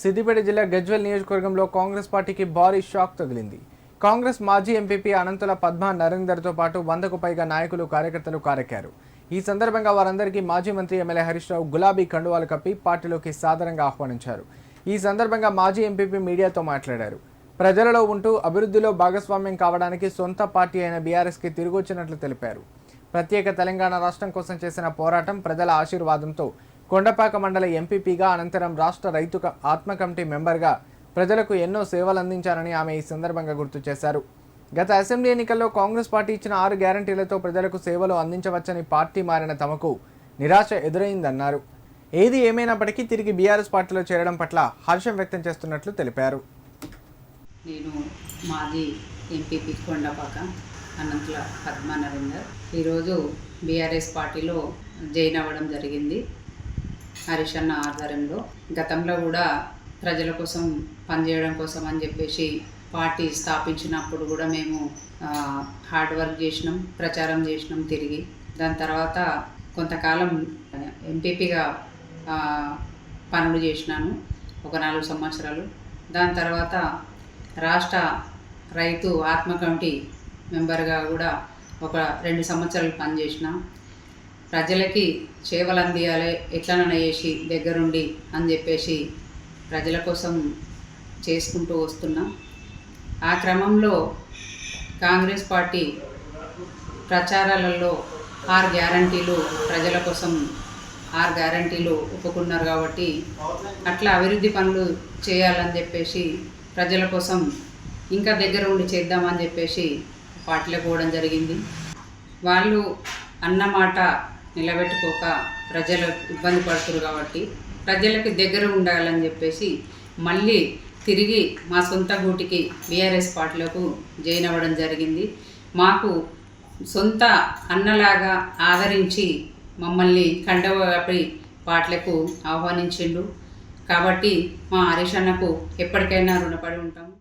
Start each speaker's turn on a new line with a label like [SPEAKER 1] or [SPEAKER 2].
[SPEAKER 1] సిద్దిపేట జిల్లా గజ్వెల్ నియోజకవర్గంలో కాంగ్రెస్ పార్టీకి భారీ షాక్ తగిలింది. కాంగ్రెస్ మాజీ ఎంపీపీ అనంతుల పద్మ నరేందర్తో పాటు వందకు పైగా నాయకులు కార్యకర్తలు కారెక్కారు. ఈ సందర్భంగా వారందరికీ మాజీ మంత్రి ఎమ్మెల్యే హరీష్ రావు గులాబీ కండువాలు కప్పి పార్టీలోకి సాదరంగా ఆహ్వానించారు. ఈ సందర్భంగా మాజీ ఎంపీపీ మీడియాతో మాట్లాడారు. ప్రజలలో ఉంటూ అభివృద్ధిలో భాగస్వామ్యం కావడానికి సొంత పార్టీ అయిన బీఆర్ఎస్కి తిరిగొచ్చినట్లు తెలిపారు. ప్రత్యేక తెలంగాణ రాష్ట్రం కోసం చేసిన పోరాటం ప్రజల ఆశీర్వాదంతో కొండపాక మండల ఎంపీపీగా అనంతరం రాష్ట్ర రైతు ఆత్మ కమిటీ మెంబర్గా ప్రజలకు ఎన్నో సేవలు అందించారని ఆమె ఈ సందర్భంగా గుర్తు చేశారు. గత అసెంబ్లీ ఎన్నికల్లో కాంగ్రెస్ పార్టీ ఇచ్చిన ఆరు గ్యారంటీలతో ప్రజలకు సేవలు అందించవచ్చని పార్టీ మారిన తమకు నిరాశ ఎదురైందన్నారు. ఏది ఏమైనప్పటికీ తిరిగి బీఆర్ఎస్ పార్టీలో చేరడం పట్ల హర్షం వ్యక్తం చేస్తున్నట్లు తెలిపారు.
[SPEAKER 2] నేను మాజీ ఎంపీపీ కొండపాక అనంతుల పద్మ నరేందర్. ఈరోజు బీఆర్ఎస్ పార్టీలో జాయిన్ అవ్వడం జరిగింది. హరీష్ అన్న ఆధ్వర్యంలో గతంలో కూడా ప్రజల కోసం పనిచేయడం కోసం అని చెప్పేసి పార్టీ స్థాపించినప్పుడు కూడా మేము హార్డ్ వర్క్ చేసినాం ప్రచారం చేసినాం తిరిగి. దాని తర్వాత కొంతకాలం ఎంపీపీగా పనులు చేసినాను ఒక నాలుగు సంవత్సరాలు. దాని తర్వాత రాష్ట్ర రైతు ఆత్మ కమిటీ మెంబర్గా కూడా ఒక రెండు సంవత్సరాలు పనిచేసిన. ప్రజలకి సేవలు అందియాలి ఎట్లనైనా చేసి దగ్గరుండి అని చెప్పేసి ప్రజల కోసం చేసుకుంటూ వస్తున్నాం. ఆ క్రమంలో కాంగ్రెస్ పార్టీ ప్రచారాలలో ఆరు గ్యారంటీలు ప్రజల కోసం ఆరు గ్యారంటీలు ఒప్పుకున్నారు కాబట్టి అట్లా అభివృద్ధి పనులు చేయాలని చెప్పేసి ప్రజల కోసం ఇంకా దగ్గర ఉండి చేద్దామని చెప్పేసి పార్టీలకు పోవడం జరిగింది. వాళ్ళు అన్నమాట నిలబెట్టుకోక ప్రజలు ఇబ్బంది పడుతున్నారు కాబట్టి ప్రజలకు దగ్గర ఉండాలని చెప్పేసి మళ్ళీ తిరిగి మా సొంత గూటికి బీఆర్ఎస్ పార్టీలకు జాయిన్ అవ్వడం జరిగింది. మాకు సొంత అన్నలాగా ఆదరించి మమ్మల్ని కండవ పాటలకు ఆహ్వానించిండు కాబట్టి మా హరీష్ అన్నకు ఎప్పటికైనా రుణపడి ఉంటాము.